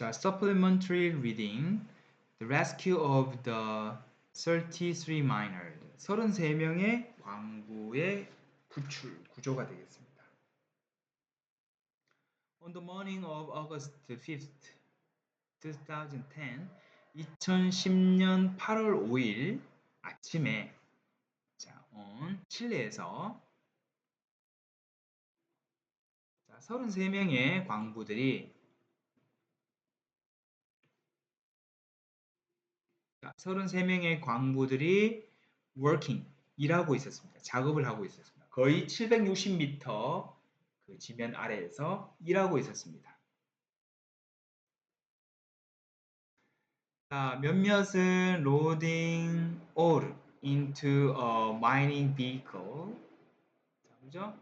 자, supplementary reading. The rescue of the 33 miners. 33명의 광부의 구출, 구조가 되겠습니다. On the morning of August 5th, 2010, 2010년 8월 5일 아침에 자, on 칠레에서 자, 33명의 광부들이 자, 33명의 광부들이 working 일하고 있었습니다. 작업을 하고 있었습니다. 거의 760m 그 지면 아래에서 일하고 있었습니다. 자, 몇몇은 loading ore into a mining vehicle. 자, 그죠?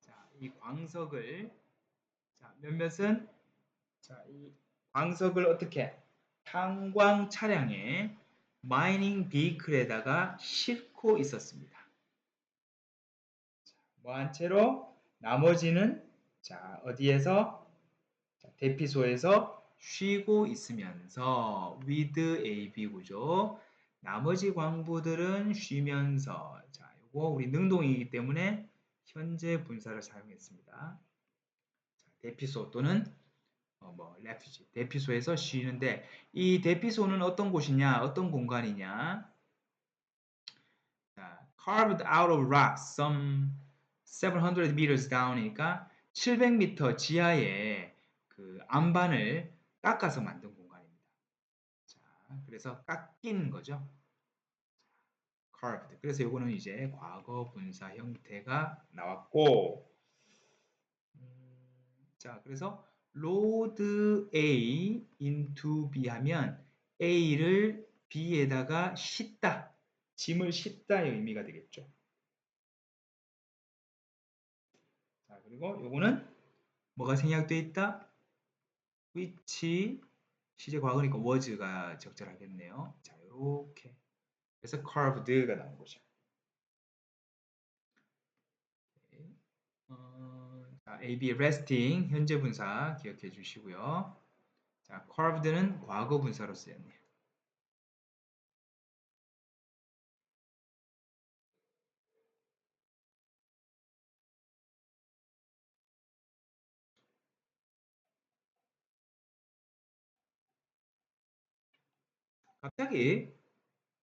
자, 이 광석을 자, 몇몇은 자, 이 광석을 어떻게 탄광 차량에 마이닝 비클에다가 싣고 있었습니다. 뭐한 채로 나머지는 자 어디에서 자, 대피소에서 쉬고 있으면서 with AB 구조 나머지 광부들은 쉬면서 자 이거 우리 능동이기 때문에 현재 분사를 사용했습니다. 자, 대피소 또는 어, 뭐 레퓨지 대피소에서 쉬는데 이 대피소는 어떤 곳이냐 어떤 공간이냐 자, carved out of rock some 700 meters down이니까 700m 지하에 그 안반을 깎아서 만든 공간입니다. 자, 그래서 깎인 거죠. carved. 그래서 이거는 이제 과거 분사 형태가 나왔고 음, 자, 그래서 load A into B 하면 A를 B에다가 싣다, 짐을 싣다의 의미가 되겠죠. 자, 그리고 요거는 뭐가 생략되어 있다? which 시제 과거니까 was가 적절하겠네요. 자, 이렇게 그래서 carved가 나온 거죠. AB resting 현재 분사 기억해 주시고요. 자, carved는 과거 분사로 쓰였네요. 갑자기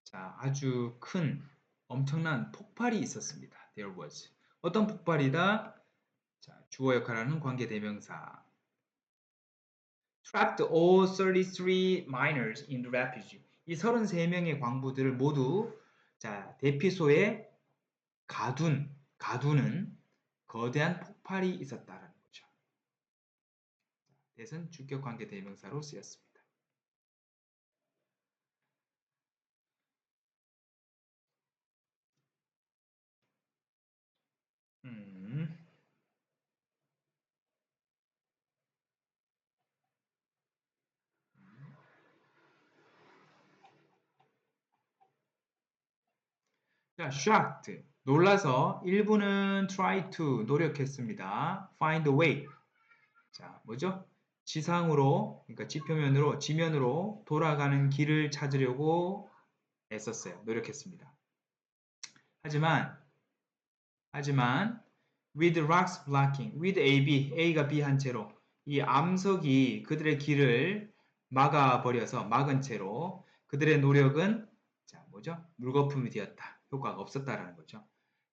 자, 아주 큰 엄청난 폭발이 있었습니다. There was. 어떤 폭발이다? 자, 주어 역할하는 관계 대명사. trapped all 33 miners in the refuge. 이 33명의 광부들을 모두 자, 대피소에 가둔, 가두는 거대한 폭발이 있었다라는 거죠. 대선 주격 관계 대명사로 쓰였습니다. 자, shocked. 놀라서 일부는 try to 노력했습니다. find a way. 자, 뭐죠? 지상으로, 그러니까 지표면으로, 지면으로 돌아가는 길을 찾으려고 애썼어요. 노력했습니다. 하지만, 하지만, with rocks blocking, with A, B, A가 B 한 채로 이 암석이 그들의 길을 막아버려서 막은 채로 그들의 노력은 자, 뭐죠? 물거품이 되었다. 효과가 없었다라는 거죠.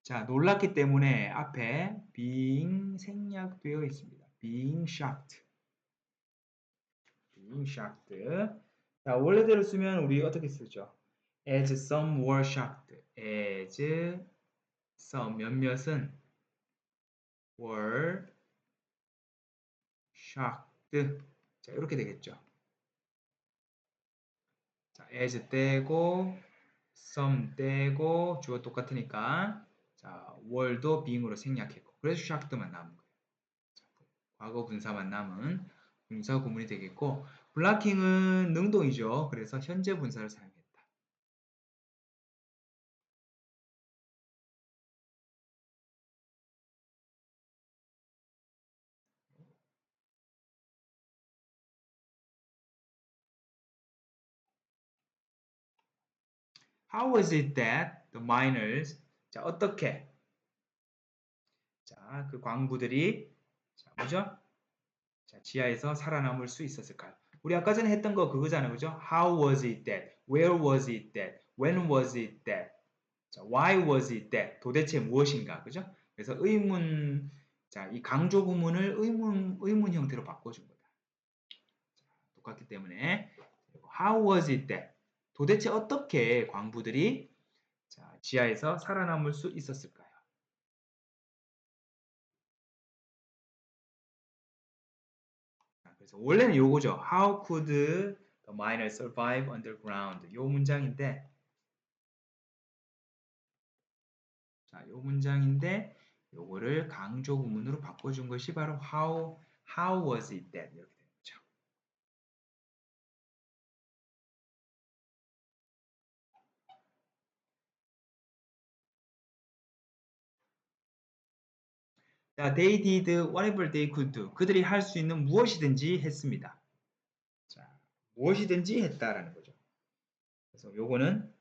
자, 놀랐기 때문에 앞에 being 생략되어 있습니다. being shocked. being shocked. 자, 원래대로 쓰면 우리 어떻게 쓰죠? as some were shocked. as some 몇몇은 were shocked. 자, 이렇게 되겠죠. 자, as 떼고 some 떼고 주어 똑같으니까 자 월도 being으로 생략했고 그래서 shocked만 남은 거예요. 자, 과거 분사만 남은 분사 구문이 되겠고 블락킹은 능동이죠. 그래서 현재 분사를 사용해요. How was it that the miners 자 어떻게 자 그 광부들이 자 뭐죠? 자 지하에서 살아남을 수 있었을까요? 우리 아까 전에 했던 거 그거잖아요, 그죠? How was it that? Where was it that? When was it that? 자, why was it that? 도대체 무엇인가, 그죠? 그래서 의문, 자, 이 강조 구문을 의문, 의문 형태로 바꿔준 거다. 자, 똑같기 때문에 how was it that? 도대체 어떻게 광부들이 자, 지하에서 살아남을 수 있었을까요? 자, 그래서 원래는 요거죠. How could the miners survive underground? 요 문장인데 자, 요 문장인데 요거를 강조 구문으로 바꿔준 것이 바로 how how was it that 이렇게 자, they did whatever they could do. 그들이 할 수 있는 무엇이든지 했습니다. 자, 무엇이든지 했다라는 거죠. 그래서 요거는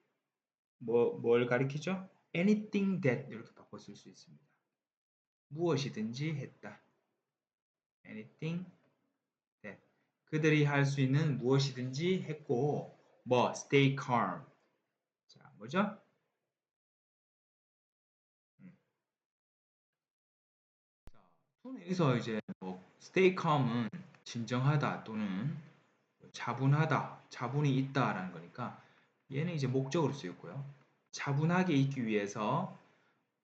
뭐, 뭘 가리키죠? anything that 이렇게 바꿔 쓸 수 있습니다. 무엇이든지 했다. anything that 그들이 할 수 있는 무엇이든지 했고 뭐 stay calm 자 뭐죠? 여기서 이제 뭐 stay calm은 진정하다 또는 차분하다, 차분이 있다라는 거니까 얘는 이제 목적으로 쓰였고요. 차분하게 있기 위해서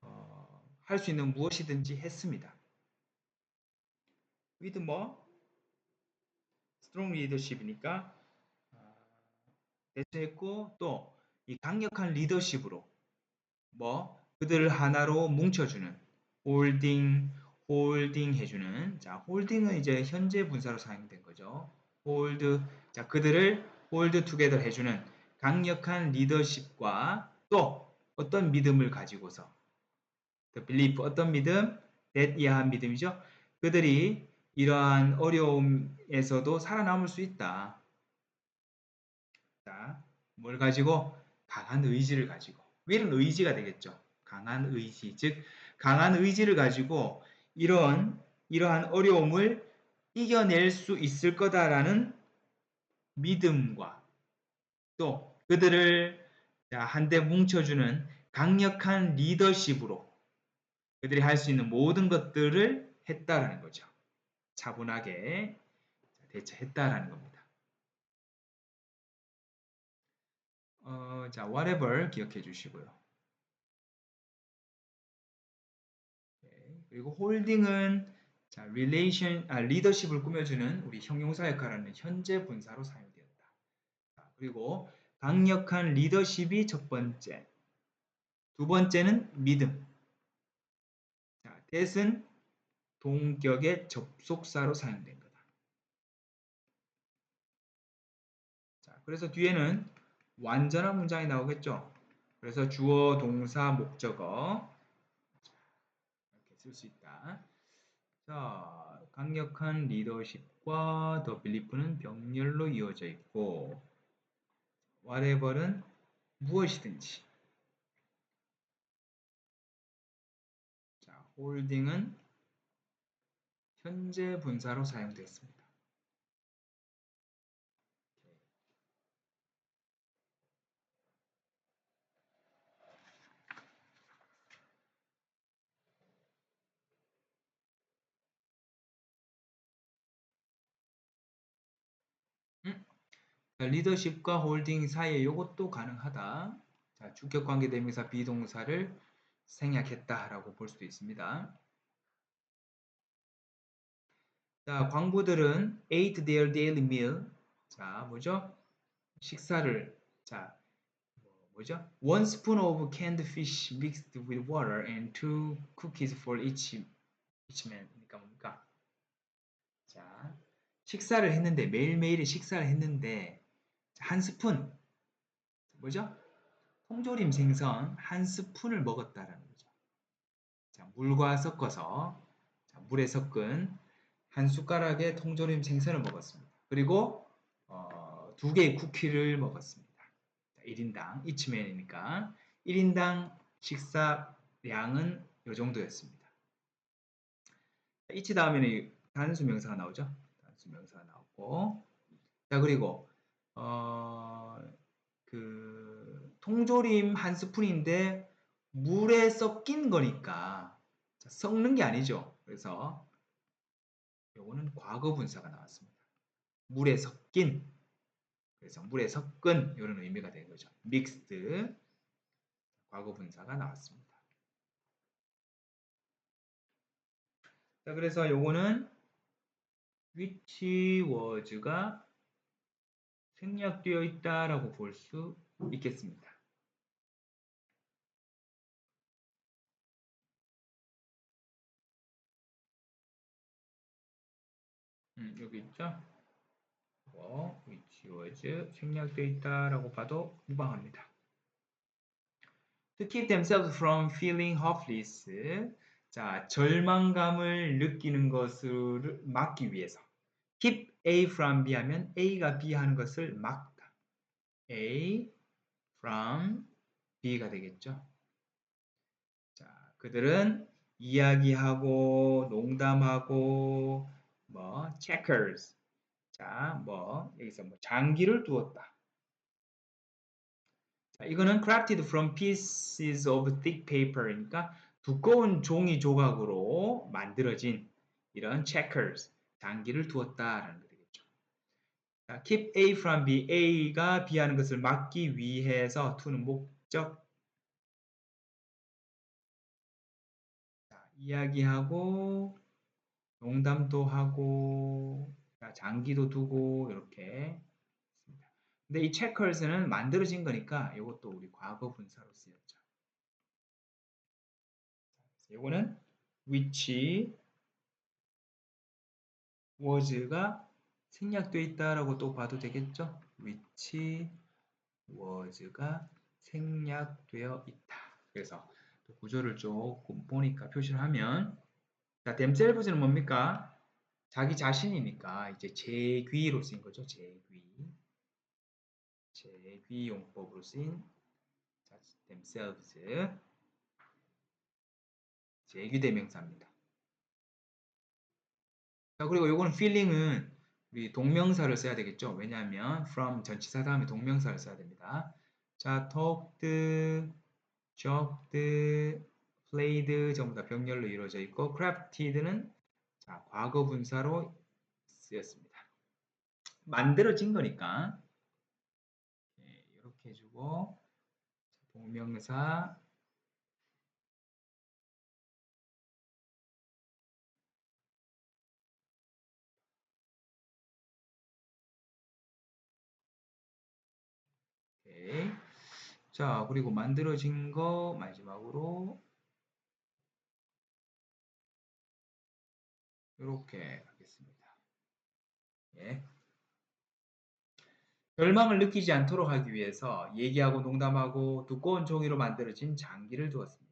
어, 할 수 있는 무엇이든지 했습니다. with 뭐 strong leadership이니까 어, 대처했고 또 이 강력한 리더십으로 뭐 그들을 하나로 뭉쳐주는 홀딩 홀딩 해주는 자 홀딩은 이제 현재 분사로 사용된 거죠. 홀드 자 그들을 홀드 투게더 해주는 강력한 리더십과 또 어떤 믿음을 가지고서 the belief 어떤 믿음 that 이하한 믿음이죠. 그들이 이러한 어려움에서도 살아남을 수 있다. 자, 뭘 가지고 강한 의지를 가지고 will은 의지가 되겠죠. 강한 의지, 즉 강한 의지를 가지고 이런 이러한 어려움을 이겨낼 수 있을 거다라는 믿음과 또 그들을 한데 뭉쳐주는 강력한 리더십으로 그들이 할 수 있는 모든 것들을 했다라는 거죠. 차분하게 대처했다라는 겁니다. 어, 자, whatever 기억해 주시고요. 그리고 홀딩은 자, relation, 아, 리더십을 꾸며주는 우리 형용사 역할하는 현재 분사로 사용되었다. 자, 그리고 강력한 리더십이 첫 번째. 두 번째는 믿음. 자, that은 동격의 접속사로 사용된 거다. 자, 그래서 뒤에는 완전한 문장이 나오겠죠. 그래서 주어, 동사, 목적어 쓸 수 있다. 자, 강력한 리더십과 더 빌리프는 병렬로 이어져 있고 whatever는 무엇이든지 자, holding은 현재 분사로 사용됐습니다. 리더십과 홀딩 사이에 이것도 가능하다. 자, 주격 관계 대명사 비동사를 생략했다라고 볼 수도 있습니다. 자, 광부들은 ate their daily meal. 자, 뭐죠? 식사를 자, 뭐죠? One spoon of canned fish mixed with water and two cookies for each each man. 그러니까 뭡니까? 자, 식사를 했는데 매일매일 식사를 했는데 한 스푼 뭐죠? 통조림 생선 한 스푼을 먹었다라는 거죠. 자, 물과 섞어서 자, 물에 섞은 한 숟가락의 통조림 생선을 먹었습니다. 그리고 어, 두 개의 쿠키를 먹었습니다. 자, 1인당 이치맨이니까 1인당 식사량은 이 정도였습니다. 이치 다음에는 단수 명사가 나오죠. 단수 명사가 나오고 자 그리고 어, 그 통조림 한 스푼인데 물에 섞인 거니까 섞는 게 아니죠. 그래서 요거는 과거 분사가 나왔습니다. 물에 섞인 그래서 물에 섞은 이런 의미가 되는 거죠. mixed 과거 분사가 나왔습니다. 자, 그래서 요거는 which was가 생략되어 있다라고 볼 수 있겠습니다. 음, 여기 있죠? 뭐, which was 생략되어 있다라고 봐도 무방합니다. To keep themselves from feeling hopeless. 자, 절망감을 느끼는 것을 막기 위해서. Keep A from B 하면 A가 B 하는 것을 막다. A from B가 되겠죠. 자, 그들은 이야기하고 농담하고 뭐 checkers 자, 뭐 여기서 뭐 장기를 두었다. 자, 이거는 crafted from pieces of thick paper이니까 두꺼운 종이 조각으로 만들어진 이런 checkers 장기를 두었다라는 거 되겠죠. 자, keep A from B, A가 B 하는 것을 막기 위해서 to는 목적 자, 이야기하고 농담도 하고 자, 장기도 두고 이렇게 있습니다. 근데 이 checkers는 만들어진 거니까 이것도 우리 과거 분사로 쓰였죠. 이거는 which was가 생략되어 있다라고 또 봐도 되겠죠? which was가 생략되어 있다. 그래서 구조를 조금 보니까 표시를 하면 자, themselves는 뭡니까? 자기 자신이니까 이제 제귀로 쓰인 거죠. 제귀. 제귀 용법으로 쓰인 자, themselves. 제귀 대명사입니다. 자, 그리고 요거는 feeling은 우리 동명사를 써야 되겠죠. 왜냐하면 from 전치사 다음에 동명사를 써야 됩니다. 자, talked, joked, played 전부 다 병렬로 이루어져 있고 crafted는 자, 과거 분사로 쓰였습니다. 만들어진 거니까 이렇게 해주고 동명사 오케이. 자, 그리고 만들어진 거 마지막으로 이렇게 하겠습니다. 예. 절망을 느끼지 않도록 하기 위해서 얘기하고 농담하고 두꺼운 종이로 만들어진 장기를 두었습니다.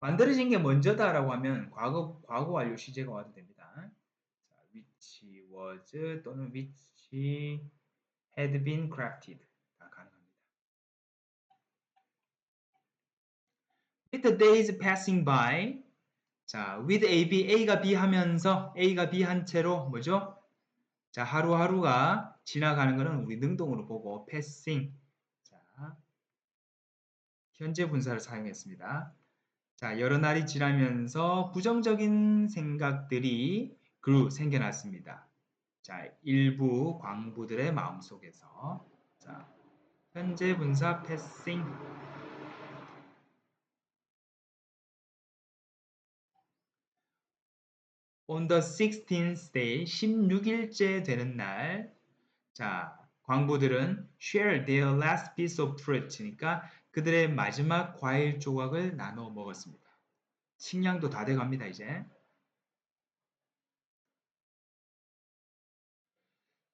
만들어진 게 먼저다라고 하면 과거 과거 완료 시제가 와도 됩니다. 자, which was 또는 which had been crafted 다 가능합니다. With the days passing by 자, with A, B, A가 B 하면서 A가 B 한 채로 뭐죠? 자, 하루하루가 지나가는 것은 우리 능동으로 보고 passing 자, 현재 분사를 사용했습니다. 자, 여러 날이 지나면서 부정적인 생각들이 grew 생겨났습니다. 자, 일부 광부들의 마음속에서 자, 현재 분사 passing on the 16th day 16일째 되는 날 자, 광부들은 share their last piece of fruit니까 그들의 마지막 과일 조각을 나눠 먹었습니다. 식량도 다 돼갑니다, 이제.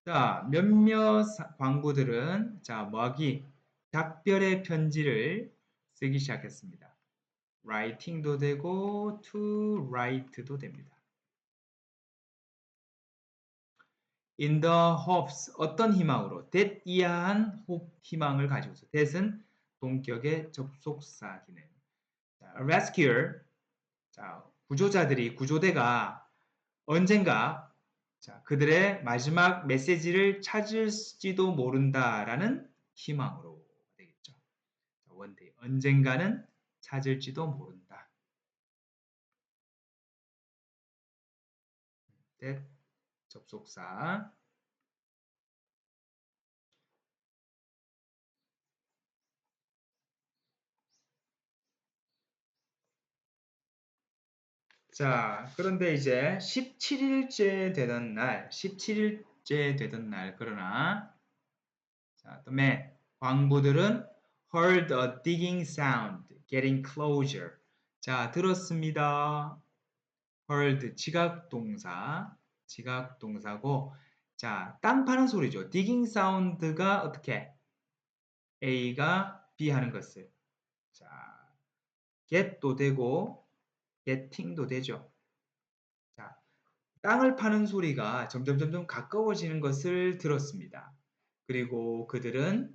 자, 몇몇 광부들은 자, 뭐하기? 작별의 편지를 쓰기 시작했습니다. writing도 되고 to write도 됩니다. in the hopes 어떤 희망으로 that 이하한 희망을 가지고서 that은 동격의 접속사 기능. 자, rescuer 자, 구조자들이 구조대가 언젠가 자, 그들의 마지막 메시지를 찾을지도 모른다라는 희망으로 되겠죠. 자, 원데이 언젠가는 찾을지도 모른다. that 접속사 자, 그런데 이제 17일째 되던 날, 17일째 되던 날, 그러나, 자, 다음에 광부들은 heard a digging sound, getting closer. 자, 들었습니다. heard, 지각 동사, 지각 동사고, 자, 땅 파는 소리죠. digging sound가 어떻게? A가 B 하는 것을. 자, get도 되고, getting도 되죠. 자, 땅을 파는 소리가 점점 점점 가까워지는 것을 들었습니다. 그리고 그들은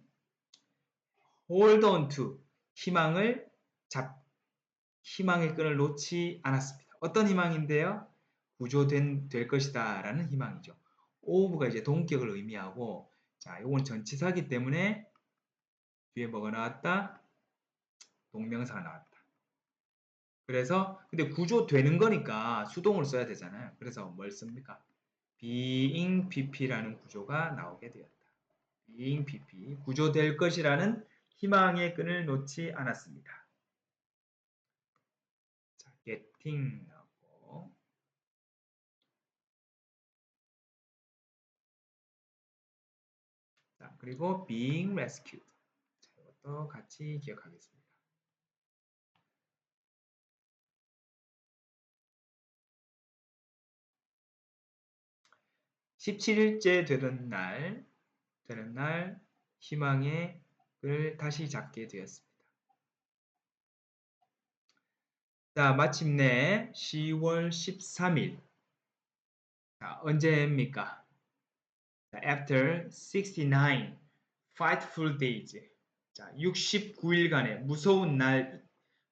hold on to 희망을 잡 희망의 끈을 놓지 않았습니다. 어떤 희망인데요? 구조된 될 것이다라는 희망이죠. of가 이제 동격을 의미하고 자, 이건 전치사기 때문에 뒤에 뭐가 나왔다? 동명사가 나왔다. 그래서 근데 구조되는 거니까 수동을 써야 되잖아요. 그래서 뭘 씁니까? being pp라는 구조가 나오게 되었다. being pp 구조될 것이라는 희망의 끈을 놓지 않았습니다. 자, getting 나오고 자, 그리고 being rescued 자, 이것도 같이 기억하겠습니다. 17일째 되는 날, 되는 날 희망의 끈을 다시 잡게 되었습니다. 자, 마침내 10월 13일. 자, 언제입니까? 자, after 69 fightful days. 자, 69일간의 무서운 날,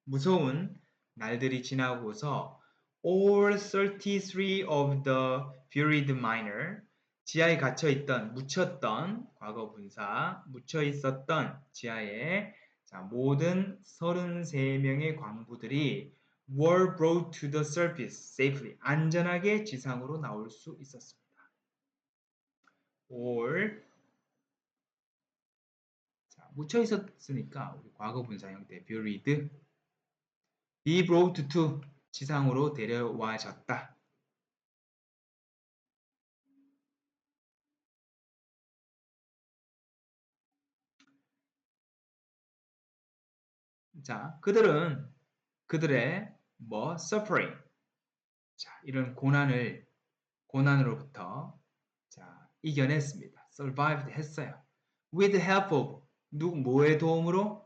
무서운 날들이 지나고서 all 33 of the buried minor 지하에 갇혀 있던 묻혔던 과거 분사 묻혀 있었던 지하에 자, 모든 33명의 광부들이 were brought to the surface safely 안전하게 지상으로 나올 수 있었습니다. all 자, 묻혀 있었으니까 우리 과거 분사 형태 buried be brought to 지상으로 데려와졌다. 자, 그들은 그들의 뭐 suffering 자, 이런 고난을 고난으로부터 자, 이겨냈습니다. survived 했어요. with help of 누구 뭐의 도움으로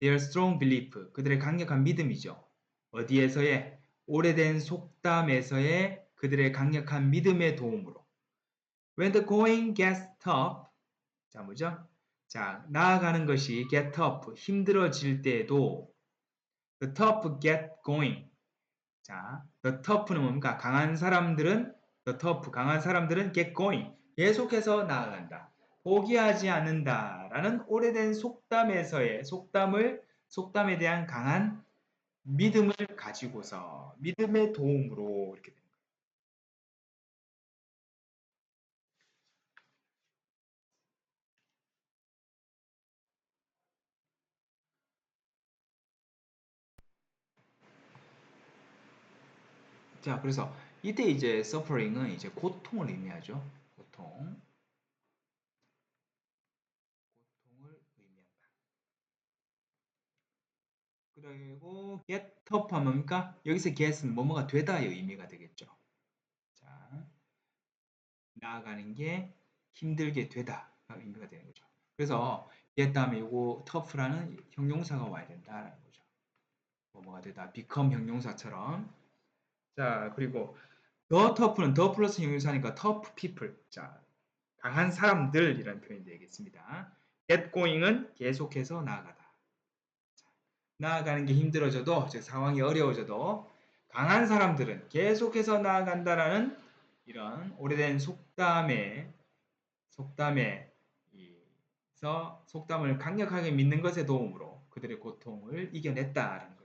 their strong belief 그들의 강력한 믿음이죠. 어디에서의 오래된 속담에서의 그들의 강력한 믿음의 도움으로 when the going gets tough 자 뭐죠? 자, 나아가는 것이 get tough, 힘들어질 때에도 the tough get going. 자, the tough는 뭡니까? 강한 사람들은 the tough, 강한 사람들은 get going. 계속해서 나아간다. 포기하지 않는다라는 오래된 속담에서의 속담을 속담에 대한 강한 믿음을 가지고서 믿음의 도움으로 이렇게 자, 그래서 이때 이제 suffering은 이제 고통을 의미하죠. 고통. 고통을 의미한다. 그리고 get tough 하면 뭡니까? 여기서 get은 뭐뭐가 되다의 의미가 되겠죠. 자, 나아가는 게 힘들게 되다 의미가 되는 거죠. 그래서 get 다음에 이거 tough라는 형용사가 와야 된다라는 거죠. 뭐뭐가 되다 become 형용사처럼 자, 그리고 더 터프는 더 플러스 형용사니까 tough people. 자, 강한 사람들이라는 표현이 되겠습니다. get going은 계속해서 나아가다. 자, 나아가는 게 힘들어져도, 즉 상황이 어려워져도 강한 사람들은 계속해서 나아간다라는 이런 오래된 속담에 서 속담을 강력하게 믿는 것의 도움으로 그들의 고통을 이겨냈다라는